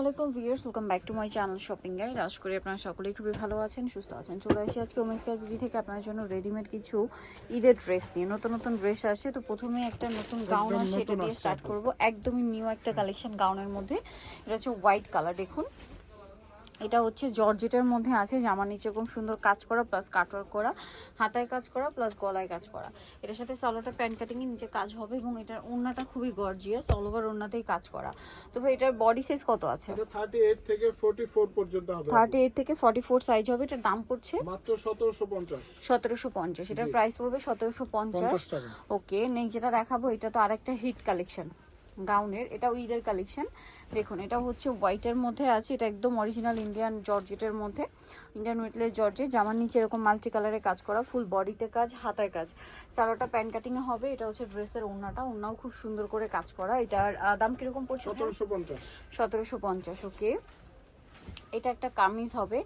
আলাইকুম viewers welcome back to my channel shopping guide. আশা করি আপনারা সকলেই খুবই ভালো আছেন সুস্থ আছেন। চলে আসি আজকে ওমেন্স কেয়ার বিডি থেকে আপনার জন্য রেডিমেড কিছু ঈদের ড্রেস নিয়ে। নতুন নতুন ড্রেস আসে তো প্রথমে একটা নতুন গাউন আসে এটা দিয়ে স্টার্ট করব। একদমই নিউ একটা কালেকশন গাউনের মধ্যে। এটা হচ্ছে হোয়াইট কালার দেখুন। এটা হচ্ছে জর্জেটের মধ্যে আছে জামার নিচে খুব সুন্দর কাজ করা প্লাস কাটওয়ার্ক করা হাতায় কাজ করা প্লাস গলায় কাজ করা। এটার সাথে সালোয়ারটা প্যান্ট কাটিং এর নিচে কাজ হবে এবং এটার ওড়নাটা খুবই গর্জিয়াস অল ওভার ওড়নাতেই কাজ করা। তো ভাই এটার বডি সাইজ কত আছে? এটা 38 থেকে 44 পর্যন্ত হবে। থার্টি এইট থেকে ফর্টি ফোর সাইজ হবে এটার দাম পড়ছে? মাত্র 1750 সতেরোশো পঞ্চাশ এটার প্রাইস পড়বে সতেরোশো পঞ্চাশ। ওকে নেক্সট যেটা দেখাবো এটা তো আরেকটা হিট কালেকশন গাউনের এটা উইডের কালেকশন। দেখুন এটা হচ্ছে হোয়াইটের মধ্যে আছে এটা একদম অরিজিনাল ইন্ডিয়ান জর্জেটের মধ্যে। ইন্ডিয়ান ওয়েটলেস জর্জেট জামার নিচে এরকম মাল্টি কালারে কাজ করা ফুল বডিতে কাজ হাতায় কাজ। সালোটা প্যান্ট কাটিংয়ে হবে এটা হচ্ছে ড্রেসের ওড়নাটা ওনাও খুব সুন্দর করে কাজ করা। এটার দাম কীরকম পড়ছে 1750 সতেরোশো পঞ্চাশ। ওকে এটা একটা কামিজ হবে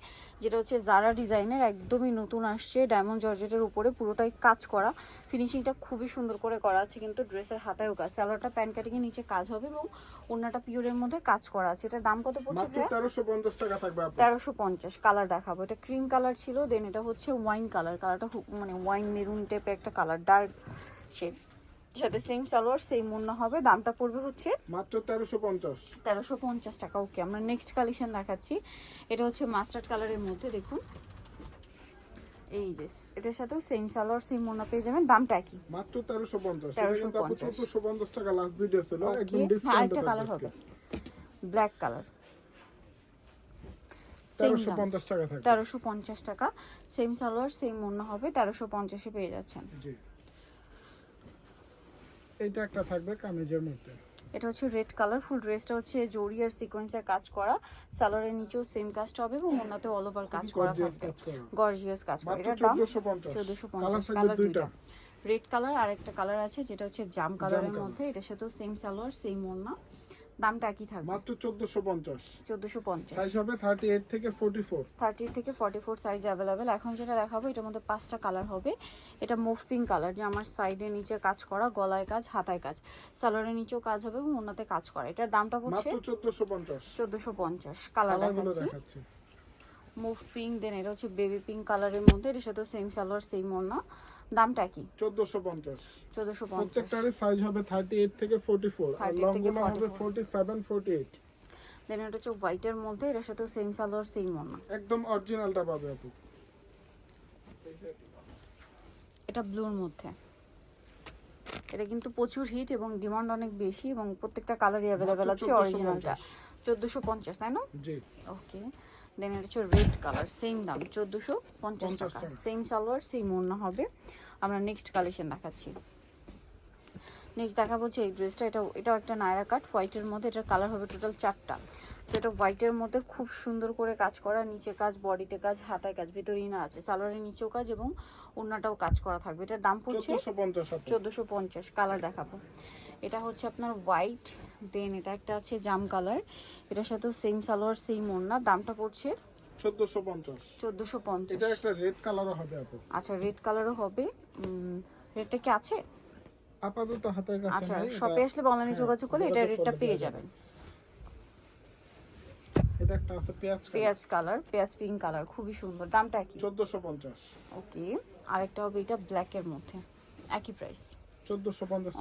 যেটা হচ্ছে জারা ডিজাইনের একদমই নতুন আসছে ডায়মন্ড জর্জেটের উপরে পুরোটাই কাজ করা। ফিনিশিংটা খুবই সুন্দর করে করা আছে কিন্তু ড্রেসের হাতায়ও কাজ। স্যালোয়ারটা প্যান্ট কাটিংয়ের নিচে কাজ হবে এবং ওড়নাটা পিওরের মধ্যে কাজ করা আছে। এটার দাম কত পড়ছে মাত্র 1350 টাকা থাকবে তেরোশো পঞ্চাশ কালার দেখাবো। এটা ক্রিম কালার ছিল দেন এটা হচ্ছে ওয়াইন কালার কালারটা মানে ওয়াইন মেরুন টাইপের একটা কালার ডার্ক শেড সাথে সেম সালোয়ার সেম মন্য হবে। দামটা পড়বে হচ্ছে মাত্র 1350 তেরোশো পঞ্চাশ টাকা ওকে আমরা নেক্সট কালেকশন দেখাচ্ছি। এটা হচ্ছে মাস্টার্ড কালারের মধ্যে দেখুন। এই যে এটার সাথেও সেম সালোয়ার সেম মোনা পেয়ে যাবেন। দামটা একই। মাত্র 1350 এটা 1350 টাকা লাস্ট ভিডিও ছিল একদম ডিসকাউন্ট আরেকটা কালার হবে। ব্ল্যাক কালার সেম দাম। 1350 টাকা থাকবে। তেরোশো পঞ্চাশ টাকা। সেম সালোয়ার সেম মোনা হবে তেরোশো পঞ্চাশে পেয়ে যাচ্ছেন। জি। এটা একটা থাকবে কামিজের মধ্যে। এটা হচ্ছে রেড কালার ফুল ড্রেসটা হচ্ছে জরি আর সিকোয়েন্সের কাজ করা। সালোয়ারের নিচেও সেম কাজটা হবে এবং ওনাতে অল ওভার কাজ করা থাকবে। গর্জিয়াস কাজ করা। এটা এটার দাম 1450 চোদ্দশো কালার দুইটা। রেড কালার আর একটা কালার আছে যেটা হচ্ছে জাম কালারের মধ্যে। এটার সাথেও সেম সালোয়ার সেম ওড়না। দামটা একই থাকবে। মাত্র 1450 চোদ্দশো পঞ্চাশ। সাইজ হবে 38 থেকে 44 থার্টি থেকে ফর্টি ফোর সাইজ অ্যাভেলেবেল এখন যেটা দেখাবো এটার মধ্যে পাঁচটা কালার হবে। এটা মুভ পিঙ্ক কালার যে আমার সাইডে নিচে কাজ করা গলায় কাজ হাতায় কাজ। সালোয়ারের নিচেও কাজ হবে এবং ওনাতে কাজ করা। এটার দামটা পড়ছে মাত্র 1450 চোদ্দশো পঞ্চাশ। কালার কালারগুলো দেখাচ্ছি। মুভ পিঙ্ক দেন এটা হচ্ছে বেবি পিঙ্ক কালারের মধ্যে। এটার সাথে সেম সালোয়ার সেম ওড়না। দামটা কি? 1450 চোদ্দশো পঞ্চাশ। প্রত্যেকটারই সাইজ হবে 38 থেকে 44 আর 38 লংগুলো হবে 47 48 দেন এটা হচ্ছে হোয়াইটের মধ্যে এটার সাথে সেম সালোয়ার সেম ওড়না একদম অরিজিনালটা পাবে আপু। এটা ব্লুর মধ্যে। এটা কিন্তু প্রচুর হিট এবং ডিমান্ড অনেক বেশি এবং প্রত্যেকটা কালারই অ্যাভেলেবেল আছে অরিজিনালটা চোদ্দোশো পঞ্চাশ তাই না? ওকে। দেন এটা হচ্ছে রেড কালার সেম দাম চোদ্দোশো পঞ্চাশ টাকা। সেম সালোয়ার সেম ওড়না হবে। আমরা নেক্সট কালেকশন দেখাচ্ছি। নেক্সট দেখাবো হচ্ছে এই ড্রেসটা এটা এটাও একটা নায়রা কাট হোয়াইটের মধ্যে এটার কালার হবে টোটাল চারটা। সো এটা হোয়াইটের মধ্যে খুব সুন্দর করে কাজ করা নিচে কাজ বডিতে কাজ হাতায় কাজ ভিতরে ইনা আছে। সালোয়ারের নিচেও কাজ এবং ওড়নাটাও কাজ করা থাকবে। এটার দাম পড়ছে 1450 চোদ্দোশো পঞ্চাশ কালার দেখাবো। এটা হচ্ছে আপনার হোয়াইট দেন এটা একটা আছে জাম কালার এটার সাথে সেম সালোয়ার সেম ওড়না দামটা পড়ছে 1450 চোদ্দোশো পঞ্চাশ। এটা একটা রেড কালারও হবে আপু। আচ্ছা রেড কালারও হবে। রেডটা কি আছে? আপাতত হাতের কাছে আচ্ছা শপে আসলে অনলাইনে হ্যাঁ, যোগাযোগ করলে এটা রেটটা পেয়ে যাবেন। এটা একটা আছে পেঁয়াজ পেঁয়াজ কালার পেঁয়াজ পিঙ্ক কালার খুবই সুন্দর দামটা কি 1450 ওকে আরেকটা হবে এটা ব্ল্যাকের মধ্যে একই প্রাইস 1450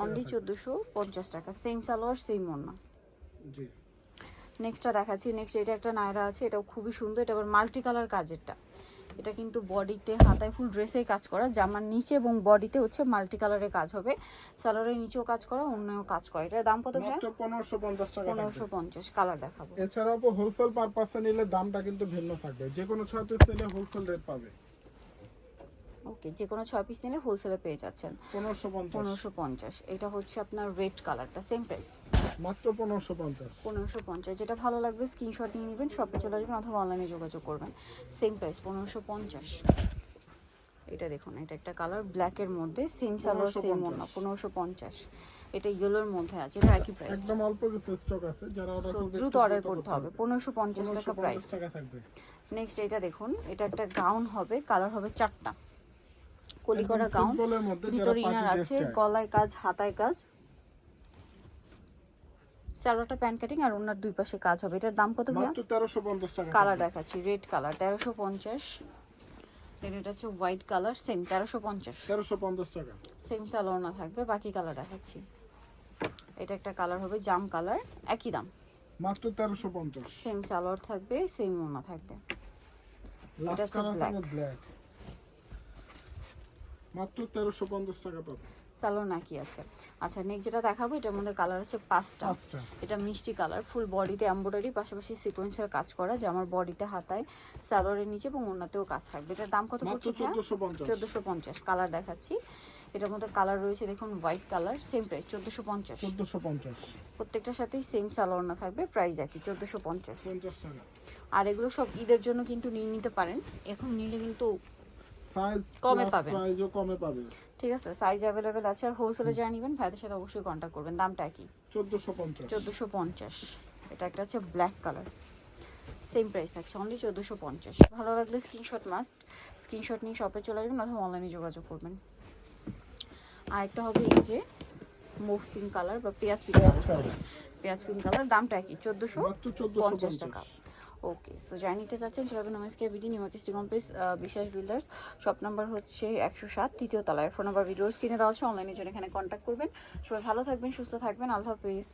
অনলি টাকা চোদ্দোশো পঞ্চাশ টাকা। সেম সালোয়ার সেম ওড়না। জি। নেক্সটটা দেখাচ্ছি। নেক্সট এটা একটা নায়রা আছে। এটাও খুবই সুন্দর। এটা আবার মাল্টি কালার কাজেরটা। এটা কিন্তু বডিতে হাতায় ফুল কাজ করা। জামার নিচে এবং বডিতে হচ্ছে মাল্টি কালারের কাজ হবে। সালোয়ারের নিচেও কাজ করা অন্যও কাজ করা। এটার দাম কত মাত্র 1550 টাকা পনেরোশো থাকবে পঞ্চাশ। কালার দেখাবো। এছাড়াও হোলসেল পারপাসে নিলে দামটা কিন্তু ভিন্ন থাকবে। যে কোনো ছয় পিস হোলসেল রেট পাবে। ওকে যে কোনো ছয় পিস নিলে হোলসেলে পেয়ে যাচ্ছেন। 1550 পনেরোশো পঞ্চাশ। এটা হচ্ছে আপনার রেড কালারটা সেম প্রাইস মাত্র 1550 পনেরোশো পঞ্চাশ। যেটা ভালো লাগবে স্ক্রিনশট নিয়ে নেবেন শপে চলে আসবেন অথবা অনলাইনে যোগাযোগ করবেন। সেম প্রাইস পনেরোশো পঞ্চাশ। এটা দেখুন এটা একটা কালার ব্ল্যাকের মধ্যে সেম সালোয়ার সেম 1550 অন্য পনেরোশো পঞ্চাশ। এটা ইয়েলোর মধ্যে আছে এটা একই প্রাইস একদম অল্প কিছু স্টক আছে যারা অর্ডার করবে দ্রুত অর্ডার করতে হবে পনেরোশো পঞ্চাশ টাকা প্রাইস নেক্সট এটা দেখুন এটা একটা গাউন হবে কালার হবে চারটা। কলি করা গাউন ভিতরে ইনার আছে গলায় কাজ হাতায় কাজ। স্যালোটা প্যান্ট কাটিং আর ওনার দুই পাশে কাজ হবে। এটার দাম কত ভাইয়া? মাত্র তেরোশো পঞ্চাশ টাকা কালার দেখাচ্ছি রেড কালার তেরোশো পঞ্চাশ। দেন এটা হচ্ছে হোয়াইট কালার সেম তেরোশো পঞ্চাশ। তেরোশো পঞ্চাশ টাকা। সেম সালোয়ার থাকবে বাকি কালার দেখাচ্ছি। এটা একটা কালার হবে জাম কালার একই দাম। মাত্র তেরোশো পঞ্চাশ। সেম সালোয়ার থাকবে সেম ওনা থাকবে। লাস্ট হচ্ছে ব্ল্যাক মাত্র তেরোশো পঞ্চাশ টাকা পাবে। সালোয়ার নাকি আছে। আচ্ছা নেক্সট যেটা দেখাবো এটার মধ্যে কালার আছে পাঁচটা। এটা মিষ্টি কালার ফুল বডিতে এমব্রয়ডারি পাশাপাশি সিকোয়েন্সের কাজ করা যে আমার বডিতে হাতায় সালোয়ারের নিচে এবং ওনাতেও কাজ থাকবে। এটার দাম কত পড়ছে চোদ্দশো পঞ্চাশ। চোদ্দোশো পঞ্চাশ কালার দেখাচ্ছি। এটার মধ্যে কালার রয়েছে দেখুন হোয়াইট কালার সেম প্রাইস চোদ্দোশো পঞ্চাশ। চোদ্দশো পঞ্চাশ। প্রত্যেকটার সাথেই সেম সালোয়ার না থাকবে প্রাইস একই চোদ্দোশো পঞ্চাশ। পঞ্চাশ টাকা। আর এগুলো সব ঈদের জন্য কিন্তু নিয়ে নিতে পারেন। এখন নিলে কিন্তু সাইজ কমে পাবেন। প্রাইসও কমে পাবে। ঠিক আছে সাইজ অ্যাভেলেবেল আছে আর হোলসেলে যা নেবেন ভাইদের সাথে অবশ্যই কন্ট্যাক্ট করবেন। দামটা কি? চোদ্দশো পঞ্চাশ। চোদ্দোশো পঞ্চাশ। এটা একটা আছে ব্ল্যাক কালার সেম প্রাইস থাকছে অনলি চোদ্দোশো পঞ্চাশ। ভালো লাগলে স্ক্রিনশট মাস্ট স্ক্রিনশট নিয়ে শপে চলে আসবেন অথবা অনলাইনে যোগাযোগ করবেন। আর একটা হবে এই যে মুভ পিঙ্ক কালার বা পেঁয়াজ পিঙ্ক কালার সরি পেঁয়াজ পিঙ্ক কালার দামটা কি? চোদ্দোশো পঞ্চাশ টাকা। ওকে সো যাই নিতে চাচ্ছেন চলবেন নমস্কে বিডি নিমাকিস্টি complex Biswas builders. Shop number হচ্ছে একশো সাত, তৃতীয় তলায়। ফোন নাম্বার ভিডিওস কিনে দেওয়া হচ্ছে অনলাইনের জন্য এখানে কন্ট্যাক্ট করবেন। সবাই ভালো থাকবেন, সুস্থ থাকবেন। আল্লাহ হাফিজ।